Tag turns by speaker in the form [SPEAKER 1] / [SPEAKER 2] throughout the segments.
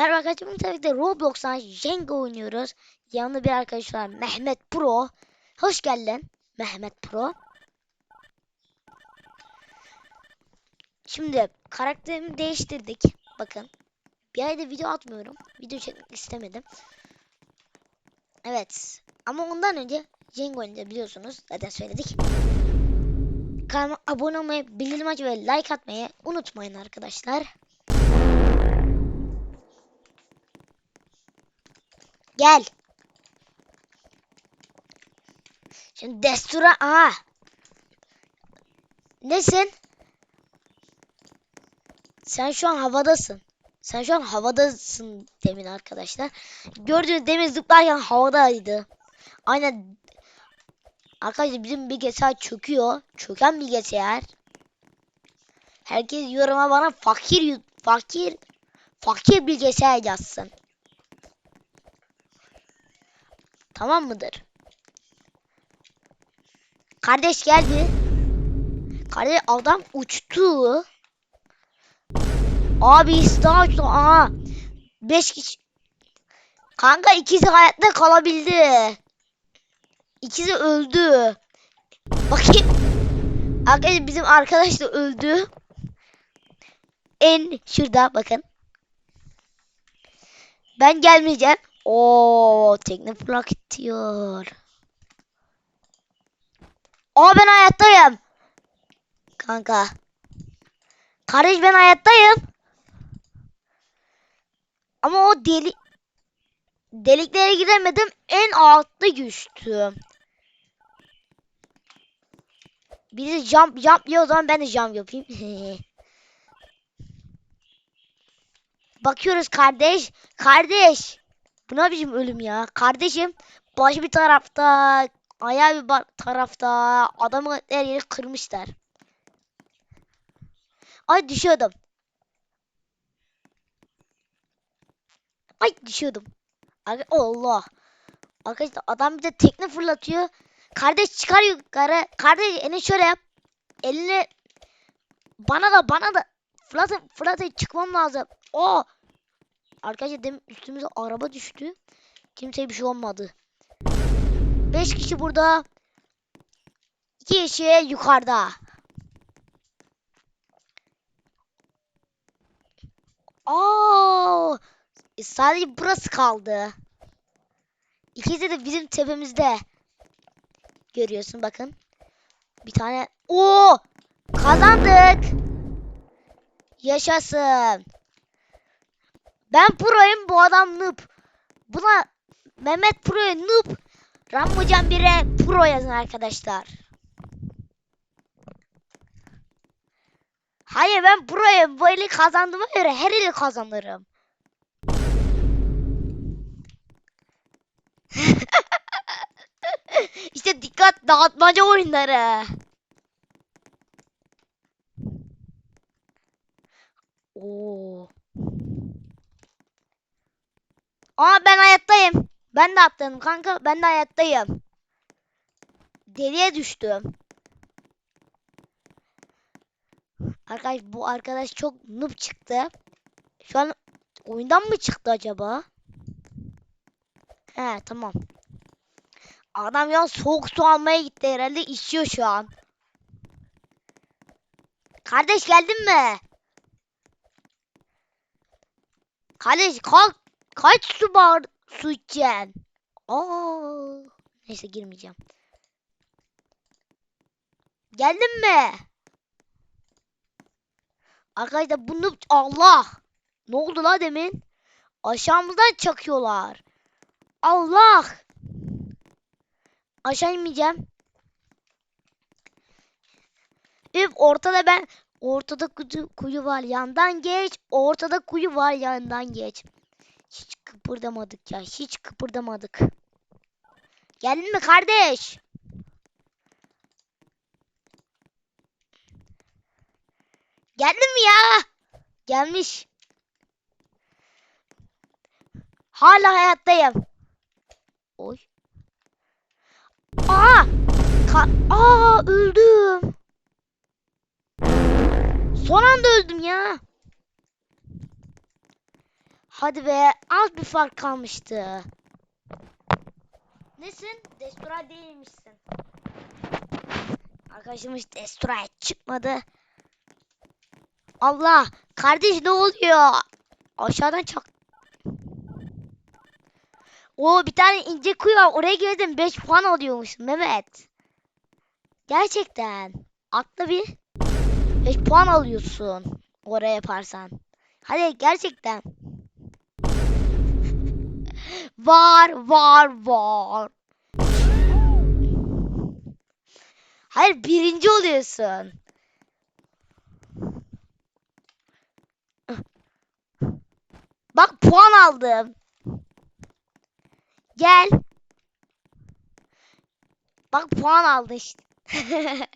[SPEAKER 1] Merhaba arkadaşlar. Bugün tabii ki Roblox'tan Jenga oynuyoruz. Yanında bir arkadaş var. Mehmet Pro. Hoş geldin. Mehmet Pro. Şimdi karakterimi değiştirdik. Bakın. Bir ayda video atmıyorum. Video çekmek istemedim. Evet. Ama ondan önce Jenga oynayacağız biliyorsunuz. Zaten söyledik. Kanalıma abone olmayı, bildirim açmayı ve like atmayı unutmayın arkadaşlar. Gel. Şimdi Destura aha. Nesin? Sen şu an havadasın. Sen şu an havadasın demin arkadaşlar. Gördüğünüz demin zıplarken havadaydı. Aynen. Arkadaşlar bizim bilgisayar çöküyor. Çöken bilgisayar. Herkes yoruma bana fakir fakir fakir bilgisayar yazsın. Tamam mıdır? Kardeş geldi. Kardeş adam uçtu. Abi daha uçtu. Aa. Beş kişi. Kanka ikisi hayatta kalabildi. İkisi öldü. Bakayım. Arkadaşlar bizim arkadaş da öldü. En şurada bakın. Ben gelmeyeceğim. Oo, tekne fırlak diyor. Aa ben hayattayım. Kanka. Kardeş ben hayattayım. Ama o deli deliklere giremedim. En altta düştüm. Birisi jump jump diyor o zaman ben de jump yapayım. Bakıyoruz kardeş. Kardeş. Bu ne biçim ölüm ya? Kardeşim baş bir tarafta, ayağı bir tarafta. Adamı her yeri kırmışlar. Ay düşüyordum. Ay düşüyordum. Allah. Arkadaşlar adam bir de tekne fırlatıyor. Kardeş çıkar yukarı. Kardeş elini şöyle yap. Elini bana da bana da fırlatın fırlatın çıkmam lazım. O Arkadaşlar demin üstümüze araba düştü. Kimseye bir şey olmadı. 5 kişi burada. 2 kişi yukarıda. Aa! E, sadece burası kaldı. İkisi de bizim tepemizde. Görüyorsun bakın. Bir tane. Oo! Kazandık. Yaşasın. Ben proyum bu adam noob. Buna Mehmet proya noob. Rambocan 1'e pro yazın arkadaşlar. Hayır ben proyum. Bu eli kazandığıma göre her eli kazanırım. işte dikkat dağıtmaca oyunları. Oo. Aa ben hayattayım. Ben de atladım kanka. Ben de hayattayım. Deliye düştüm. Arkadaş bu arkadaş çok noob çıktı. Şu an oyundan mı çıktı acaba? He tamam. Adam ya soğuk su almaya gitti herhalde içiyor şu an. Kardeş geldin mi? Kardeş kalk. Kaç su bar su içeceksin? Aa, neyse girmeyeceğim. Geldin mi? Arkadaşlar bunu Allah. Ne oldu la demin? Aşağımızdan çakıyorlar. Allah. Aşağı inmeyeceğim. Üf ortada ben ortada kuyu, kuyu var yandan geç. Ortada kuyu var yandan geç. Hiç kıpırdamadık ya. Hiç kıpırdamadık. Geldin mi kardeş? Geldin mi ya? Gelmiş. Hala hayattayım. Oy. Aa! Ka Aa öldüm. Son anda öldüm ya. Hadi be az bir fark kalmıştı. Nesin? Destroy değilmişsin. Arkadaşımız Destroy çıkmadı. Allah! Kardeş ne oluyor? Aşağıdan çak. Oo bir tane ince kuyu var. Oraya girdim 5 puan alıyormuş Mehmet. Gerçekten. Atla bir. 5 puan alıyorsun. Oraya yaparsan. Hadi gerçekten. Var var var. Hayır birinci oluyorsun. Bak puan aldım. Gel. Bak puan aldın işte.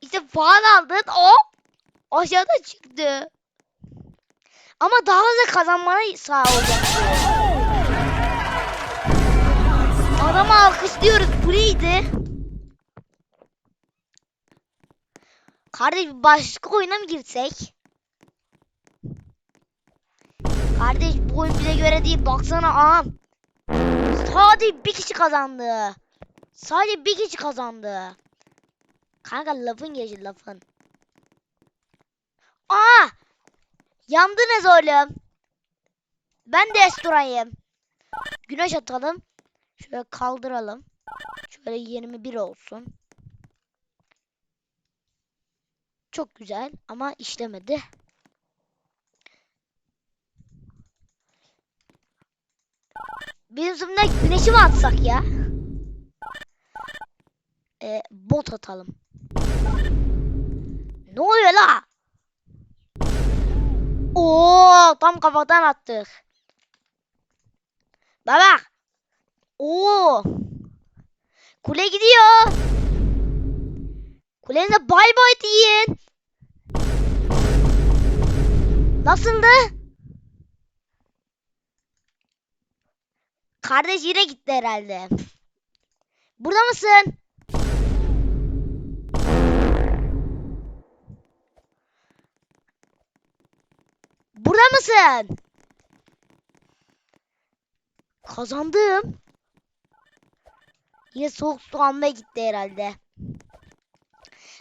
[SPEAKER 1] işte puan aldın. Hop. Aşağıda çıktı. Ama daha hızlı kazanmana sağ olacak. Adamı alkışlıyoruz. Bu neydi? Kardeş başka oyuna mı girsek? Kardeş bu oyun bize göre değil. Baksana ağam. Sadece bir kişi kazandı. Sadece bir kişi kazandı. Kanka lafın geçti lafın. Aa! Yandınız oğlum. Ben de Esturay'ım. Güneş atalım. Şöyle kaldıralım. Şöyle 21 olsun. Çok güzel ama işlemedi. Bizim sınıfta güneşi mi atsak ya? Ee, bot atalım. Ne oluyor la? Oo, tam kafadan attık. Baba. Oo. Kule gidiyor. Kulenize bay bay deyin. Nasıldı? Kardeş yine gitti herhalde. Burada mısın? Burada mısın? Kazandım. Yine soğuk su almaya gitti herhalde.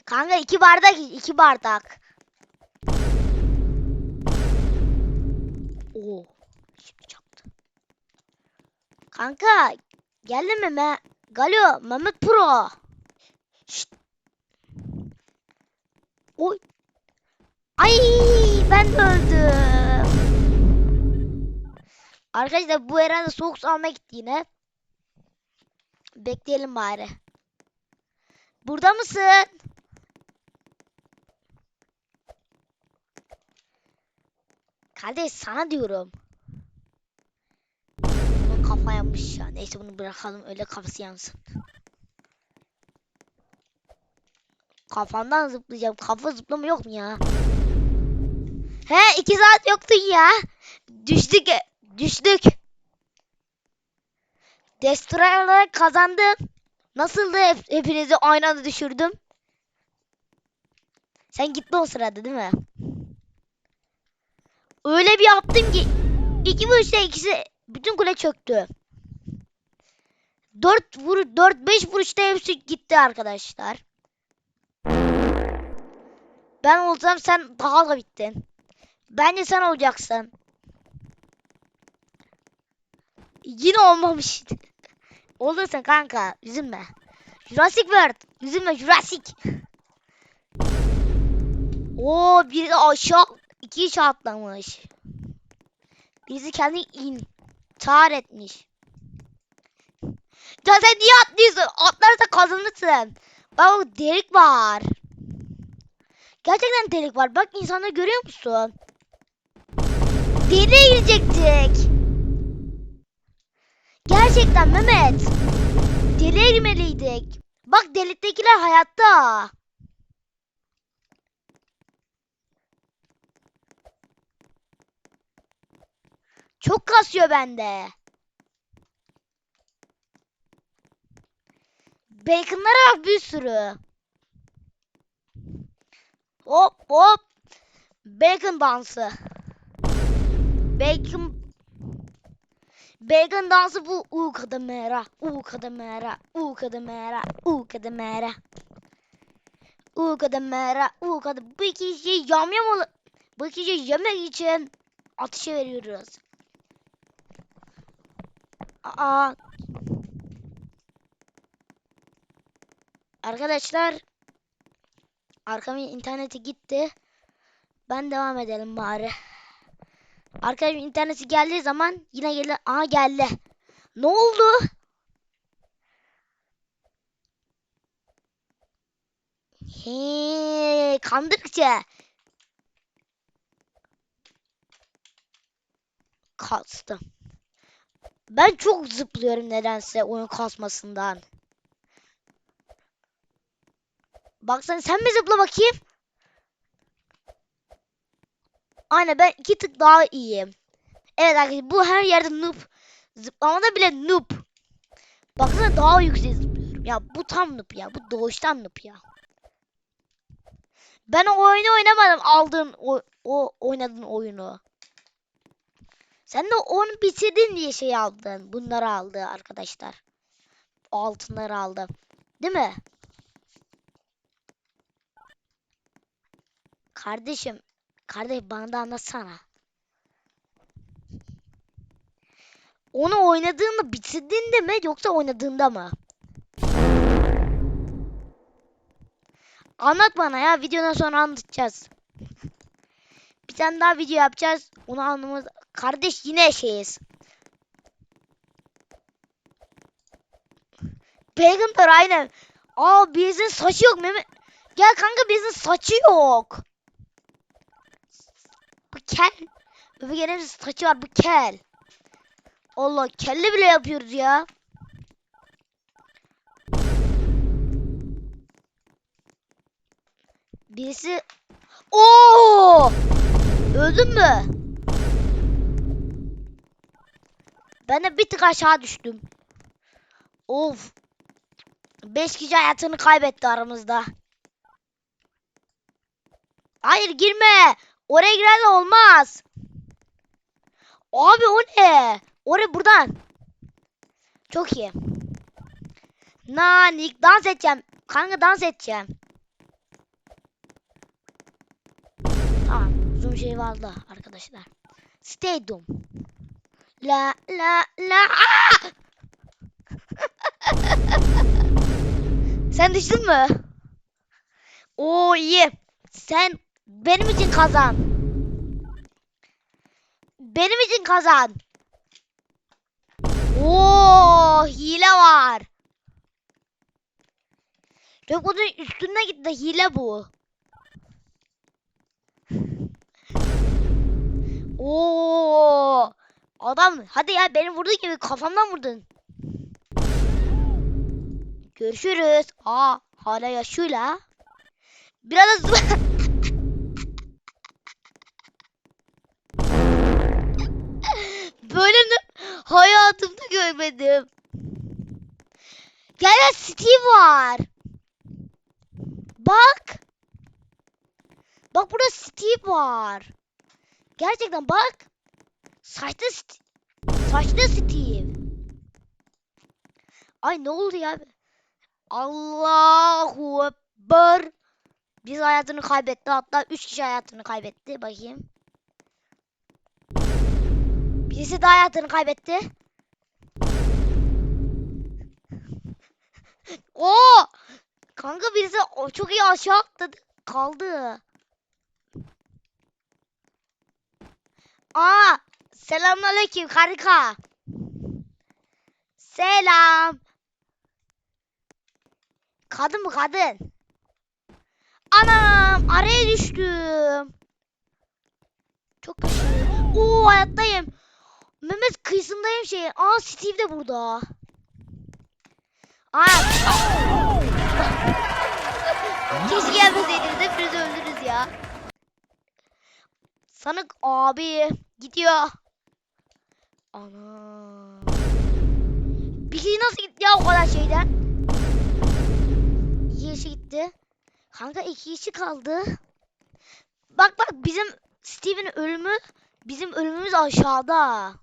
[SPEAKER 1] Kanka iki bardak iki bardak. Oo. Şimdi çaktı. Kanka geldin mi me? Galo Mehmet Pro. Şşt. Oy. Ay ben de öldüm. Arkadaşlar bu herhalde soğuk su almaya gitti yine. Bekleyelim bari. Burada mısın? Kardeş sana diyorum. Bunun kafa yanmış ya. Neyse bunu bırakalım öyle kafası yansın. Kafamdan zıplayacağım. Kafa zıplama yok mu ya? He iki saat yoktun ya. Düştük. Düştük. Destroy olarak kazandım. Nasıldı hep, hepinizi aynı anda düşürdüm? Sen gitti o sırada değil mi? Öyle bir yaptım ki iki vuruşta ikisi bütün kule çöktü. Dört vur dört beş vuruşta hepsi gitti arkadaşlar. Ben olsam sen daha da bittin. Bence sen olacaksın. Yine olmamış. Olursun kanka. Üzülme. Jurassic World. Üzülme Jurassic. Oo biri aşağı iki iş atlamış. Birisi kendi intihar etmiş. Ya sen niye atlıyorsun? Atlarsa kazanırsın. Bak delik var. Gerçekten delik var. Bak insanları görüyor musun? Deliğe girecektik. Gerçekten Mehmet. Deliğe girmeliydik. Bak deliktekiler hayatta. Çok kasıyor bende. Bacon'lara bak bir sürü. Hop hop. Bacon dansı. Bacon Bacon dansı bu u kademera u kademera u kademera u kademera u kademera u kademera bu iki şey yam yam ol bu iki şey yemek için ateşe veriyoruz. Aa Arkadaşlar arkamın interneti gitti. Ben devam edelim bari. Arkadaşım interneti geldiği zaman yine gelir. Aha geldi. Ne oldu? He, kandıkça. Kastım. Ben çok zıplıyorum nedense oyun kasmasından. Baksana sen mi zıpla bakayım? Aynen ben iki tık daha iyiyim. Evet arkadaşlar bu her yerde noob. Zıplamada bile noob. Baksana daha yüksek zıplıyorum. Ya bu tam noob ya. Bu doğuştan noob ya. Ben o oyunu oynamadım aldığın o, o oynadığın oyunu. Sen de onu bitirdin diye şey aldın. Bunları aldı arkadaşlar. Altınları aldı. Değil mi? Kardeşim, kardeş bana da anlatsana. Onu oynadığında bitirdiğinde mi yoksa oynadığında mı? Anlat bana ya videodan sonra anlatacağız. Bir tane daha video yapacağız. Onu anlamaz. Kardeş yine şeyiz. Peygamber aynen. Aa birisinin saçı yok Mehmet. Gel kanka birisinin saçı yok. Kel. Öbür gene saçı var bu kel. Allah kelle bile yapıyoruz ya. Birisi Oo! Öldün mü? Ben de bir tık aşağı düştüm. Of. Beş kişi hayatını kaybetti aramızda. Hayır girme. Oraya giren olmaz. Abi o ne? Oraya buradan. Çok iyi. Nanik dans edeceğim. Kanka dans edeceğim. Tamam. Zoom şey vardı arkadaşlar. Stadium. La la la. Sen düştün mü? Oo iyi. Sen benim için kazan. Benim için kazan. Oo hile var. Rekodun üstüne gitti hile bu. Oo adam hadi ya beni vurdu gibi kafamdan vurdun. Görüşürüz. Aa hala yaşıyor la. Biraz Böyle hayatımda görmedim. Gel gel Steve var. Bak. Bak burada Steve var. Gerçekten bak. Saçta St Saçta Steve. Ay ne oldu ya? Allahu Ekber. Biz hayatını kaybetti. Hatta 3 kişi hayatını kaybetti. Bakayım. Birisi de hayatını kaybetti. Oo! Kanka birisi çok iyi aşağı atladı. Kaldı. Aa! Selamünaleyküm harika. Selam. Kadın mı kadın? Anam araya düştüm. Çok kötü. Oo hayattayım. Mehmet kıyısındayım şey. Aa Steve de burada. Aa. Keşke gelmeseydiniz hepiniz öldünüz ya. Sanık abi gidiyor. Ana. Bir şey nasıl gitti ya o kadar şeyden? İki kişi gitti. Kanka iki kişi kaldı. Bak bak bizim Steve'in ölümü Bizim ölümümüz aşağıda.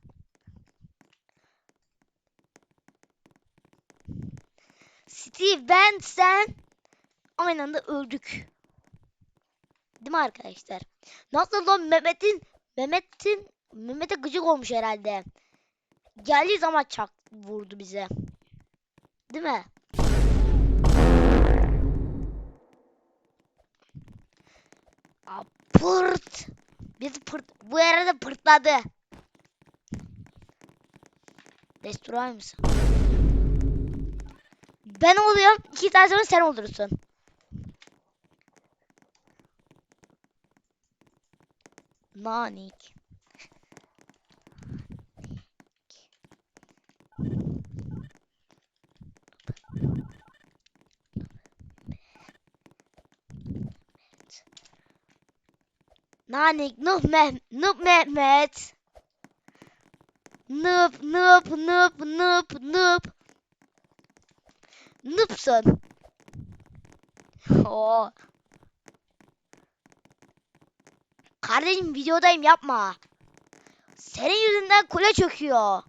[SPEAKER 1] Steve, ben, sen aynı anda öldük. Değil mi arkadaşlar? Nasıl lan Mehmet'in Mehmet'in Mehmet'e gıcık olmuş herhalde. Geldiği zaman çak vurdu bize. Değil mi? Aa, Pırt. Biz pırt. Bu arada pırtladı. Destroy mısın? Ben oluyorum. İki tane sonra sen olursun. Nanik. Nanik, Nuh Meh, Nuh Mehmet. Nup, nup, nup, nup, nup. Nupsun. Oo. Kardeşim videodayım yapma. Senin yüzünden kule çöküyor.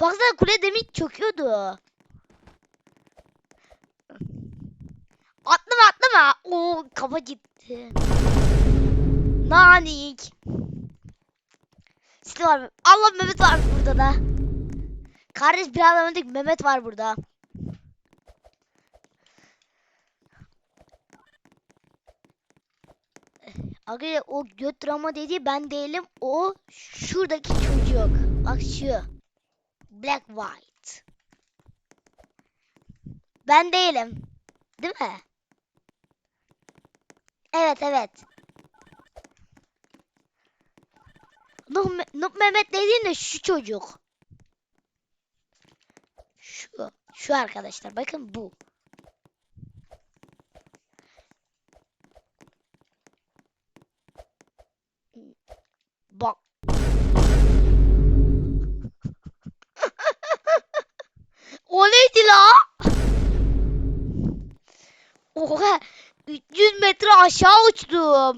[SPEAKER 1] Baksana kule demin çöküyordu. Atlama atlama. Oo kafa gitti. Nanik. Sizi var mı? Allah Mehmet var burada da. Kardeş biraz önce Mehmet var burada. Aga o göt drama dediği ben değilim. O şuradaki çocuk. Bak şu. Black White. Ben değilim. Değil mi? Evet evet. Nuh, Nuh Mehmet dediğin de şu çocuk. Şu. Şu arkadaşlar. Bakın bu. Bak. o neydi la? Oha. 300 metre aşağı uçtum.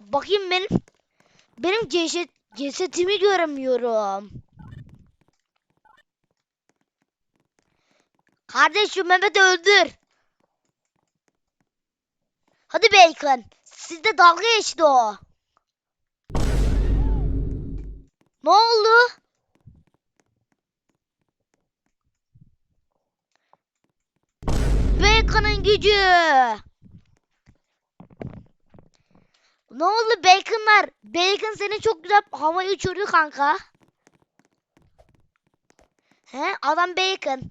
[SPEAKER 1] Bakayım benim benim ceset cesetimi göremiyorum. Kardeşim Mehmet öldür. Hadi Bacon. Sizde dalga geçti o. Ne oldu? Bacon'ın gücü. Ne oldu Bacon'lar? Bacon seni çok güzel havaya uçurdu kanka. He? Adam Bacon.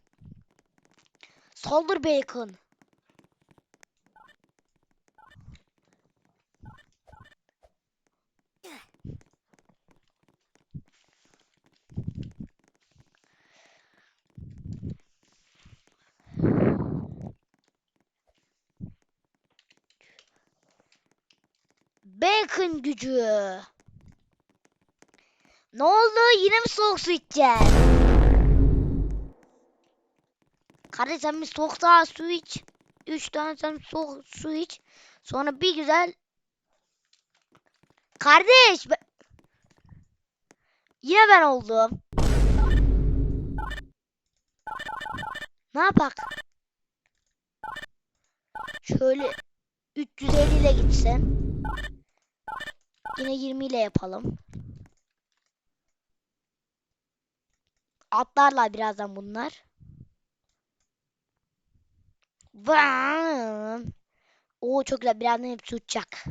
[SPEAKER 1] Saldır Bacon. Bacon gücü. Ne oldu? Yine mi soğuk su içeceksin? Kardeş sen bir soğuk daha su iç. Üç tane sen soğuk su iç. Sonra bir güzel... Kardeş! be- Yine ben oldum. Ne yapak? Şöyle 350 ile gitsen. Yine 20 ile yapalım. Atlarlar birazdan bunlar. Vaan. Oo çok güzel. Birazdan hepsi uçacak.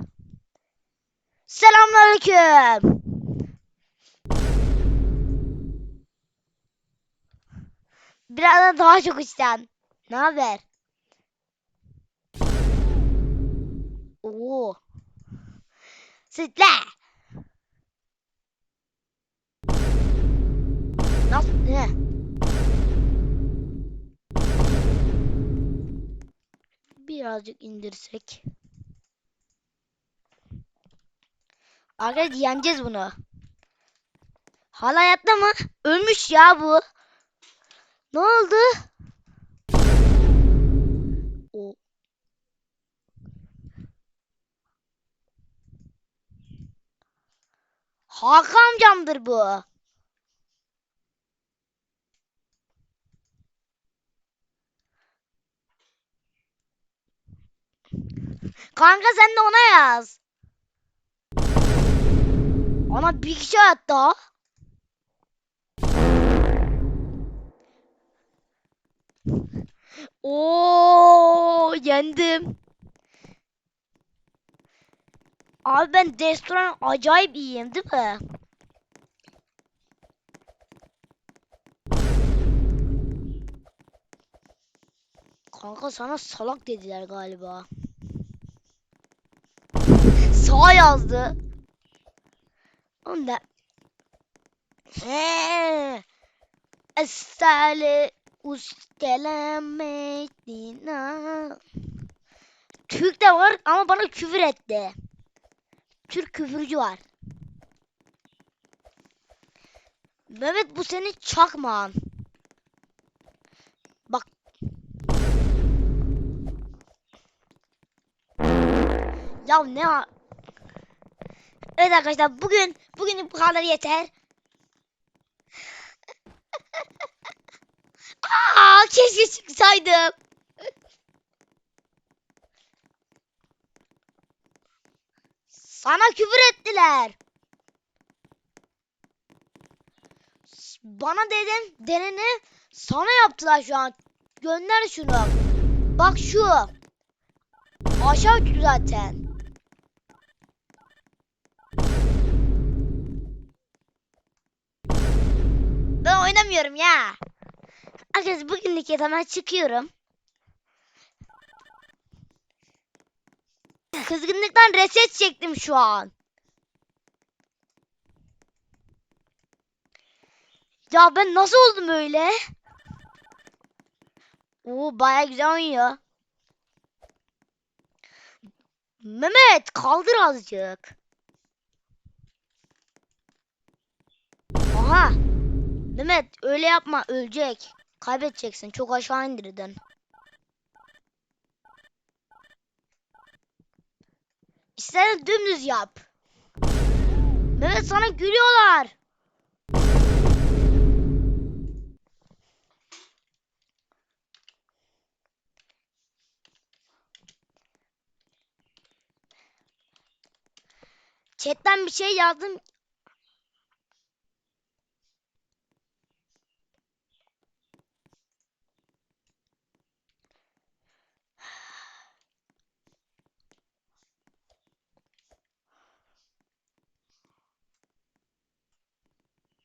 [SPEAKER 1] Selamünaleyküm. Birazdan daha çok uçacaksın. Ne haber? Oo. Sütle. Nasıl? Ne? birazcık indirsek. Arkadaş yeneceğiz bunu. Hala hayatta mı? Ölmüş ya bu. Ne oldu? O. Hakan amcamdır bu. Kanka sen de ona yaz. Ana bir kişi hayatta. Oo yendim. Abi ben restoran acayip iyiyim değil mi? Kanka sana salak dediler galiba. Sağ yazdı. Oğlum da. Estale ustelemedina. Türk de var ama bana küfür etti. Türk küfürcü var. Mehmet bu senin çakmağın. Bak. Ya ne Evet arkadaşlar bugün bugün bu kadar yeter. Aa keşke çıksaydım. Sana küfür ettiler. Bana dedim deneni sana yaptılar şu an. Gönder şunu. Bak şu. Aşağı düştü zaten. Oynamıyorum ya. Arkadaşlar bugünlük yatağımdan çıkıyorum. Kızgınlıktan reset çektim şu an. Ya ben nasıl oldum öyle? Oo baya güzel oynuyor. Mehmet kaldır azıcık. Aha. Mehmet öyle yapma ölecek. Kaybedeceksin. Çok aşağı indirdin. İstersen dümdüz yap. Mehmet sana gülüyorlar. Chatten bir şey yazdım.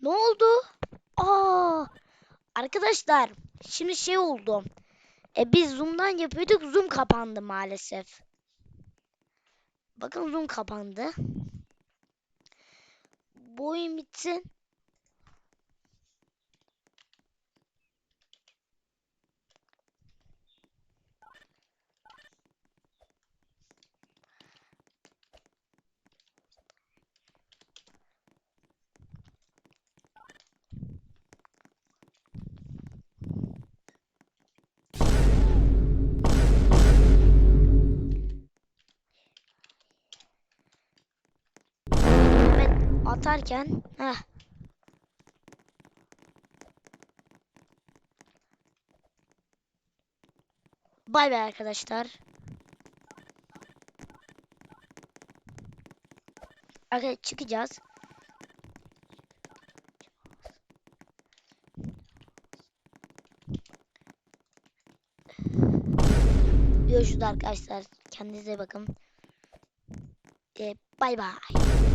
[SPEAKER 1] Ne oldu? Aa, arkadaşlar şimdi şey oldu. E biz Zoom'dan yapıyorduk. Zoom kapandı maalesef. Bakın Zoom kapandı. Bu oyun bitsin. Atarken heh. Bay bay arkadaşlar. Arkadaşlar çıkacağız. Görüşürüz arkadaşlar. Kendinize bakın. Ee, bay bay.